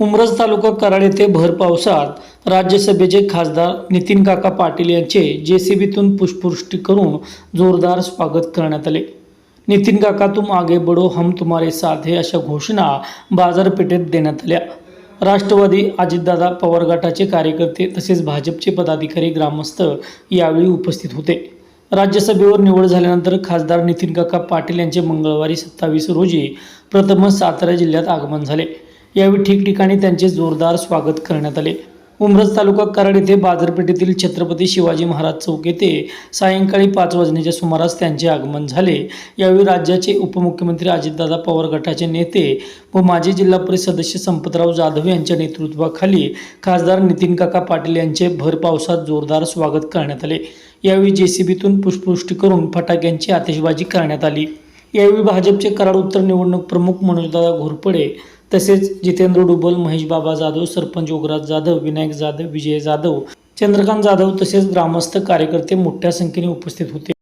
उमरज तालुका कराड येथे भर पावसात राज्यसभेचे खासदार नितीन काका पाटील यांचे जेसीबीतून पुष्पवृष्टी करून जोरदार स्वागत करण्यात आले. नितीन काका तुम आगे बडो हम तुम्हारे साथ हे अशा घोषणा बाजारपेठेत देण्यात आल्या. राष्ट्रवादी अजितदादा पवार गटाचे कार्यकर्ते तसेच भाजपचे पदाधिकारी ग्रामस्थ यावेळी उपस्थित होते. राज्यसभेवर निवड झाल्यानंतर खासदार नितीन काका पाटील यांचे मंगळवारी सत्तावीस रोजी प्रथमच सातारा जिल्ह्यात आगमन झाले. यावेळी ठिकठिकाणी त्यांचे जोरदार स्वागत करण्यात आले. उमरज तालुका कराड येथे बाजारपेठेतील छत्रपती शिवाजी महाराज चौक येथे सायंकाळी पाच वाजण्याच्या सुमारास त्यांचे आगमन झाले. यावेळी राज्याचे उपमुख्यमंत्री अजितदादा पवार गटाचे नेते व माजी जिल्हा परिषद सदस्य संपतराव जाधव यांच्या नेतृत्वाखाली खासदार नितीन काका पाटील यांचे भर पावसात जोरदार स्वागत करण्यात आले. यावेळी जेसीबीतून पुष्पवृष्टी करून फटाक्यांची आतिषबाजी करण्यात आली. यावेळी भाजपचे कराड उत्तर निवडणूक प्रमुख मनोजदादा घोरपडे तसेच जितेंद्र डुबल महेश बाबा जाधव सरपंच योगराज जाधव विनायक जाधव विजय जाधव चंद्रकांत जाधव तसेच ग्रामस्थ कार्यकर्ते मोठ्या संख्येने उपस्थित होते.